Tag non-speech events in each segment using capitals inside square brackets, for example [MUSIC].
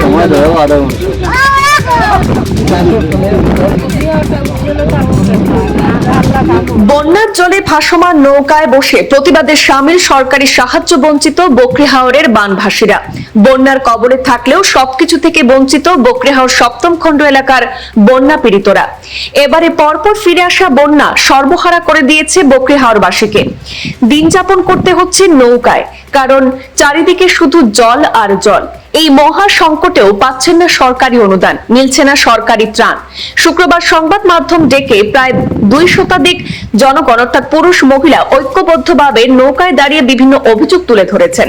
সময় ধরে আধা ঘণ্টা বন্যার জলে ভাসমান নৌকায় বসে প্রতিবাদে সামিল সরকারি সাহায্য বঞ্চিত বকরিহাওরের বানভাসীরা। বন্যার কবলে থাকলেও সবকিছু থেকে বঞ্চিত বকরিহাওর সপ্তম খণ্ড এলাকার বন্যা পীড়িতরা। এবারে পরপর ফিরে আসা বন্যা সর্বহারা করে দিয়েছে বকরিহাওরবাসীকে দিন যাপন করতে হচ্ছে নৌকায়, কারণ চারিদিকে শুধু জল আর জল। এই মহা সংকটেও পাচ্ছেন না সরকারি অনুদান, মিলছে না সরকারি ত্রাণ। শুক্রবার সংবাদ মাধ্যম ডেকে প্রায় দুই শতাধিক জনগণ, অর্থাৎ পুরুষ মহিলা, ঐক্যবদ্ধভাবে নৌকায় দাঁড়িয়ে বিভিন্ন অভিযোগ তুলে ধরেছেন।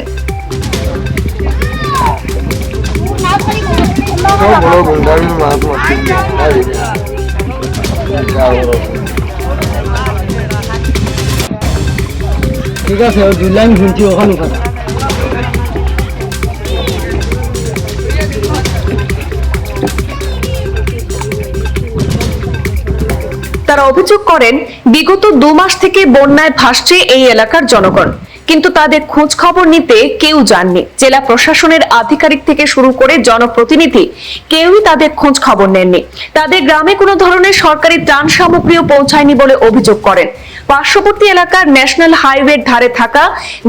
ঠিক আছে দুই লাইন শুনছি, ওখানে ওখানে তারা অভিযোগ করেন, বিগত দু মাস থেকে বন্যায় ভাসছে এই এলাকার জনগণ। কিন্তু তাদের খোঁজ খবর নিতে কেউ যাননি। জেলা প্রশাসনের আধিকারিক থেকে শুরু করে জনপ্রতিনিধি কেউই তাদের খোঁজ খবর নেননি। তাদের গ্রামে কোনো ধরনের সরকারি ত্রাণ সামগ্রীও পৌঁছায়নি বলে অভিযোগ করেন। পার্শ্ববর্তী এলাকার ন্যাশনাল হাইওয়ের ধারে থাকা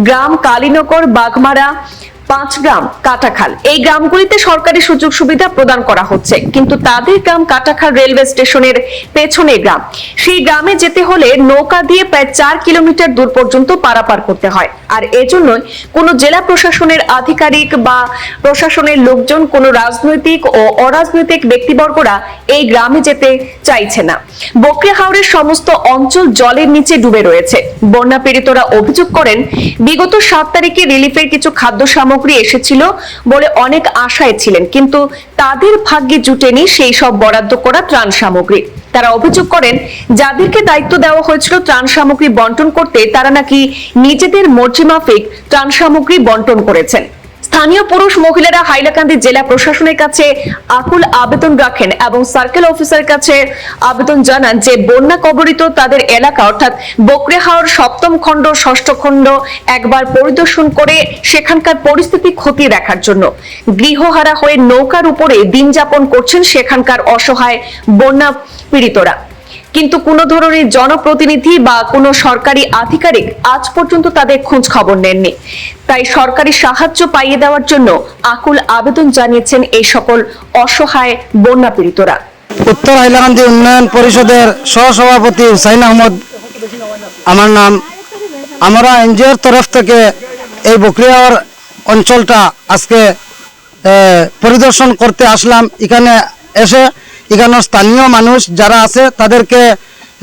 গ্রাম কালীনগর, বাগমারা পাঁচ গ্রাম কাটাখাল। এই গ্রামগুলিতে সরকারি সুযোগ সুবিধা প্রদান করা হচ্ছে, কিন্তু তাদের গ্রাম কাটাখাল রেলওয়ে স্টেশনের পেছনে গ্রাম। সেই গ্রামে যেতে হলে নৌকা দিয়ে প্রায় চার কিলোমিটার দূর পর্যন্ত পারাপার করতে হয়। আর এজন্যই কোনো জেলা প্রশাসনের আধিকারিক বা প্রশাসনের লোকজন, কোনো রাজনৈতিক ও অরাজনৈতিক ব্যক্তিবর্গরা এই গ্রামে যেতে চাইছে না। বকরিয়া হাওড়ের সমস্ত অঞ্চল জলের নিচে ডুবে রয়েছে। বন্যা পীড়িতরা অভিযোগ করেন, বিগত সাত তারিখে রিলিফের কিছু খাদ্য সামগ্রী এসেছিল বলে অনেক আশায় ছিলেন, কিন্তু তাদের ভাগ্যে জুটেনি সেই সব বরাদ্দ করা ত্রাণ সামগ্রী। তারা অভিযোগ করেন, যাদেরকে দায়িত্ব দেওয়া হয়েছিল ত্রাণ সামগ্রী বন্টন করতে, তারা নাকি নিজেদের মর্জি মাফিক ত্রাণ সামগ্রী বন্টন করেছেন। স্থানীয় পুরুষ মহিলারা হাইলাকান্দি জেলা প্রশাসনের কাছে আকুল আবেদন রাখেন এবং সার্কেল অফিসার কাছে আবেদন জানান যে বন্যা কবলিত তাদের এলাকা, অর্থাৎ বকরেহাওর সপ্তম খণ্ড, ষষ্ঠ খণ্ড একবার পরিদর্শন করে সেখানকার পরিস্থিতি খতিয়ে দেখার জন্য। গৃহহারা হয়ে নৌকার উপরে দিন যাপন করছেন সেখানকার অসহায় বন্যা পীড়িতরা। কিন্তু কোনো ধরনের জনপ্রতিনিধি বা কোনো সরকারি আধিকারিক আজ পর্যন্ত তাদের খোঁজ খবর নেননি। তাই সরকারি সাহায্য পাইয়ে দেওয়ার জন্য আকুল আবেদন জানিয়েছেন এই সকল অসহায় বন্যা পীড়িতরা। উত্তর হাইলাকান্দি উন্নয়ন পরিষদের সহসভাপতি হুসাইন আহমদ, আমার নাম। আমরা এনজিওর তরফ থেকে এই বকরিয়ার অঞ্চলটা আজকে পরিদর্শন করতে আসলাম। এখানে এসে এখানের স্থানীয় মানুষ যারা আছে, তাদেরকে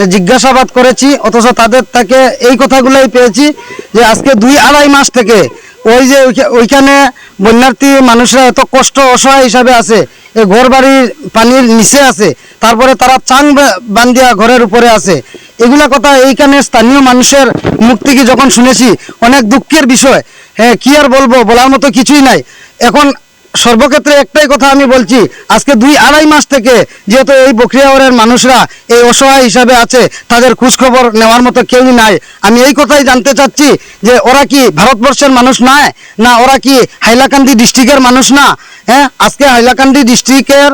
জিজ্ঞাসাবাদ করেছি, অথচ তাদের থেকে এই কথাগুলোই পেয়েছি যে আজকে দুই আড়াই মাস থেকে ওই যে ওইখা- ওইখানে বন্যার্থী মানুষরা এত কষ্ট, অসহায় হিসাবে আছে এই ঘর বাড়ির পানির নিচে আছে, তারপরে তারা চাং বা- বান্ধিয়া ঘরের উপরে আছে। এগুলা কথা এইখানে স্থানীয় মানুষের মুখ থেকে যখন শুনেছি, অনেক দুঃখের বিষয়। হ্যাঁ কি আর বলব, বলার মতো কিছুই নাই। এখন সর্বক্ষেত্রে একটাই কথা আমি বলছি, আজকে দুই আড়াই মাস থেকে যেহেতু এই বকরিয়াওয়ারের মানুষরা এই অসহায় হিসাবে আছে, তাদের খোঁজখবর নেওয়ার মতো কেউই নাই। আমি এই কথাই জানতে চাচ্ছি যে ওরা কি ভারতবর্ষের মানুষ নয় না ওরা কি হাইলাকান্দি ডিস্ট্রিক্টের মানুষ না? হ্যাঁ আজকে হাইলাকান্দি ডিস্ট্রিক্টের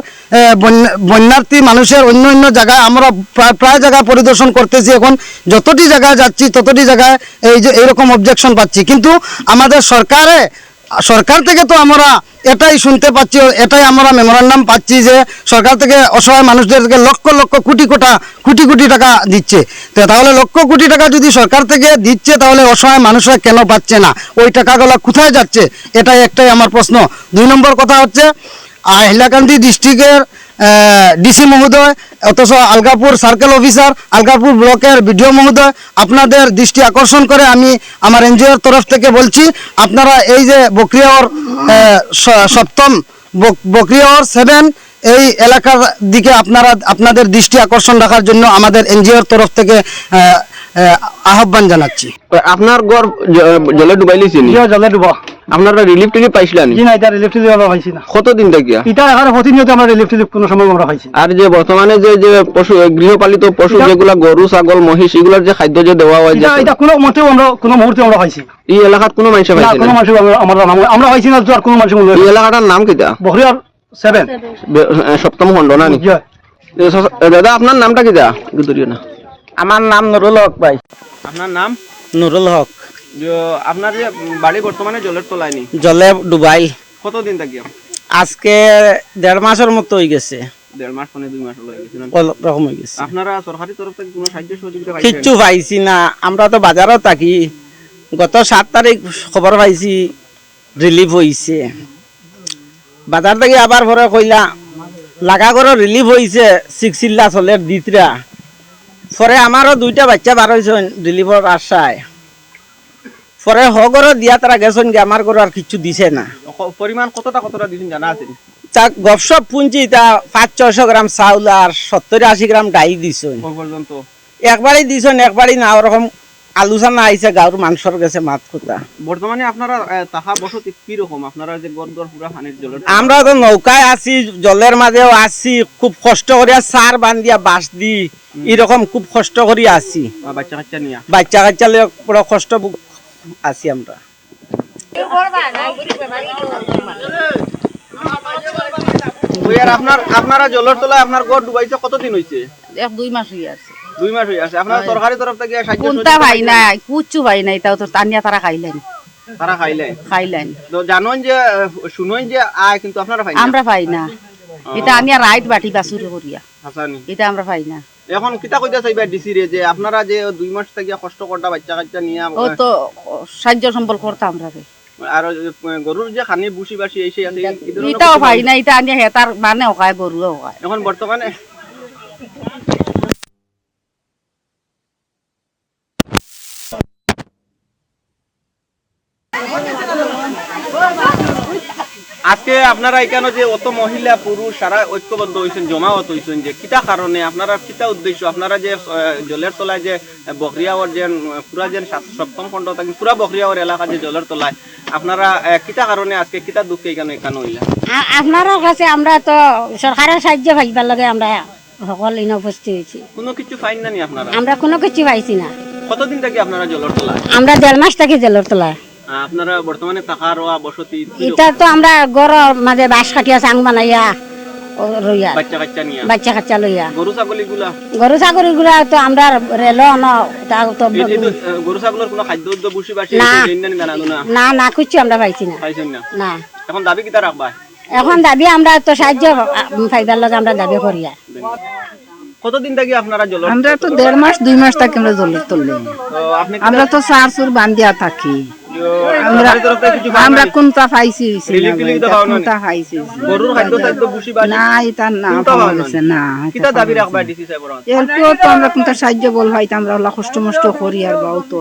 বন্যার্থী মানুষের অন্য অন্য জায়গায় আমরা প্রায় প্রায় জায়গায় পরিদর্শন করতেছি এখন। যতটি জায়গায় যাচ্ছি, ততটি জায়গায় এই যে, এইরকম অবজেকশন পাচ্ছি। কিন্তু আমাদের সরকারে, সরকার থেকে তো আমরা এটাই শুনতে পাচ্ছি, এটাই আমরা মেমোরান্ডাম পাচ্ছি যে সরকার থেকে অসহায় মানুষদেরকে লক্ষ লক্ষ কোটি কোটা, কোটি কোটি টাকা দিচ্ছে। তো তাহলে লক্ষ কোটি টাকা যদি সরকার থেকে দিচ্ছে, তাহলে অসহায় মানুষরা কেন পাচ্ছে না? ওই টাকাগুলো কোথায় যাচ্ছে? এটাই একটাই আমার প্রশ্ন। দুই নম্বর কথা হচ্ছে আহিলাকান্দি ডিস্ট্রিক্টের ডিসি মহোদয়, অথচ আলগাপুর সার্কেল অফিসার আলগাপুর ব্লকের বিডিও মহোদয়, আপনাদের দৃষ্টি আকর্ষণ করে আমি আমার এনজিওর তরফ থেকে বলছি, আপনারা এই যে বক্রিয়র সপ্তম বক- বকরিয়ার সেভেন এই এলাকার দিকে আপনারা আপনাদের দৃষ্টি আকর্ষণ রাখার জন্য আমাদের এনজিওর তরফ থেকে আহ, আহ, আহ্বান জানাচ্ছি। আপনার গড় জলে ডুবাইলিছি নি? জলে ডুবা। আপনারা রিলিফ টিলিফ পাইছিলেন জি না এটা রিলিফ টিলিফ আমরা পাইছি না। কতদিন থাকিয়া? এটা এখানে প্রতিনিয়ত আমরা রিলিফ টিলিফ কোনো সময় আমরা পাইছি আর যে বর্তমানে যে যে পশু গৃহপালিত পশু যেগুলা গরু ছাগল মহিষ এগুলার যে খাদ্য যে দেওয়া হয় যে এটা কোনো মতেও আমরা কোনো মুহূর্তে আমরা পাইছি এই এলাকাত কোনো মানুষ না কোনো না? মানুষ আমরা আমরা- আমরা পাইছি না আর কোনো মানুষ এই এলাকাটার নাম কিটা বহরিয়ার সেভেন সপ্তম খণ্ড না নি? দাদা আপনার নামটা কিটা গুদরিও না। আমার নাম নুরুল হক ভাই। আপনার নাম? নুরুল হক। আপনার যে বাড়ি বর্তমানে জলের তলায় নি জলে ডুবাই। কতদিন থাকিয়া আজকে দেড় মাসের মতো হয়ে গেছে। মানে দুই মাস না? অলপ রকম হয়ে গেছে। আপনারা সরকারি তরফ থেকে কোনো সাহায্য সহযোগিতা পাইছেন? কিচ্ছু পাইছি না। আমরা তো বাজারও থাকি। গত সাত তারিখ খবর পাইছি রিলিফ হইছে। বাজার থেকে আবার পরে কইলা লাগা করে রিলিফ হইছে সিক্সিল্লা চলের দিতরা। পরে আমারও দুইটা বাচ্চা বার হয়েছেন রিলিফর আশায় পরে হগরও দিয়া তারা গেছেন যে আমার ঘরে আর কিছু দিছে না। পরিমাণ কতটা কতটা দিন জানা আছে তা গপসপ পুঞ্জি তা পাঁচ ছয়শো গ্রাম চাউল আর সত্তর আশি গ্রাম ডাই দিছেন। একবারই দিছেন একবারই না ওরকম আলোচনা আইছে গাঁর মাংসর গেছে মাত কথা বর্তমানে আপনারা তাহা বসতি কি রকম আপনারা যে গড় পুরা পানির জলের আমরা তো নৌকায় আছি জলের মাঝেও আছি খুব কষ্ট করিয়া সার বান্ধিয়া বাঁশ দি এরকম খুব কষ্ট করি আছি। বাচ্চা কাচ্চা নিয়া। বাচ্চা কাচ্চা লইয়া বড় কষ্ট আছি আমরা। আপনার আপনারা জলের তলায় আপনার গড় ডুবাইছে কতদিন হইছে? এক দুই মাস হয়ে আছে। দুই মাস হয়ে আছে আপনারা সরকারি তরফ থেকে কোনটা ভাই নাই কুচ্ছু ভাই নাই তাও তো তানিয়া তারা খাইলেন। তারা খাইলে খাইলেন। তো জানেন যে শুনুন যে আয় কিন্তু আপনারা পাই আমরা পাই না। এটা আমি রাইট বাটি বাসুর করিয়া। এটা আমরা পাই না। এখন কিতা কইতা চাইবা ডিসি রে যে আপনারা যে দুই মাস থেকে কষ্ট করতা বাচ্চা কাচ্চা নিয়া ও তো সাহায্য সম্বল করতাম আমরা রে। আর গরুর যে খানি বুসি বাসি ধরনের এটাও পাই না এটা আনিয়া হেতার মানে ওখায় গরুও ওখায় এখন বর্তমানে আজকে আপনারা এখানে যে অত মহিলা পুরুষ সারা ঐক্যবদ্ধ হয়েছেন জমাওয়াত হয়েছেন যে কিটা কারণে আপনারা কিতা উদ্দেশ্য? আপনারা যে জলের তলায় যে বকরিয়াওয়ার যে পুরা যে সপ্তম খণ্ড থাকি পুরা বকরিয়াওয়ার এলাকা যে জলের তলায় আপনারা কিটা কারণে আজকে কিতা দুঃখে এখানে এখানে হইলা? আপনার কাছে আমরা তো সরকারের সাহায্য পাইবার লাগে আমরা সকল ইন উপস্থিত হয়েছি। কোনো কিছু ফাইন না নি আপনারা? আমরা কোনো কিছু পাইছি না। কতদিন থেকে আপনারা জলের তলায়? আমরা দেড় মাস থাকি জেলের তলায়। আপনারা বর্তমানে থাকা রোয়া বসতি এটা তো আমরা গড়ের মাঝে বাঁশ কাটিয়া চাং বানাইয়া রইয়া। বাচ্চা কাচ্চা নিয়া? বাচ্চা কাচ্চা লইয়া। গরু ছাগলগুলা গরু ছাগলগুলা তো আমরা রেল ন তা তো গরু ছাগলের কোনো খাদ্য উদ্য বুসি বাসি না। না? না কিছু আমরা পাইছি না। পাইছেন না? না। এখন দাবি রাখবা? এখন দাবি আমরা তো সাহায্য আ, পাইবার লাগে আমরা দাবি করিয়া কতদিন থেকে আপনারা জলের আমরা তো দেড় মাস দুই মাস থাকি আমরা তলে। আমরা তো সার সুর বান্ধিয়া থাকি। আমরা? কোনটা পাইছি? কোনটা না। এটা না কোনটা না? এরপর তো আমরা সাহায্য বল আমরা ওলা কষ্ট মষ্ট করি আর বাউ তো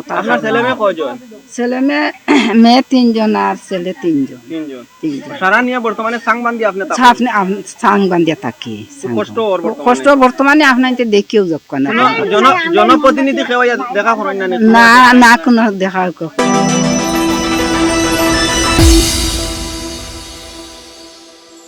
ছেলে মেয়ে [CLEARS THROAT] মেয়ে তিনজন আর তিনজন। কষ্ট বর্তমানে। আপনার দেখিও যোগ না। জন- জনপ্রতিনিধি কেউ দেখা করেন না না না কোনো দেখা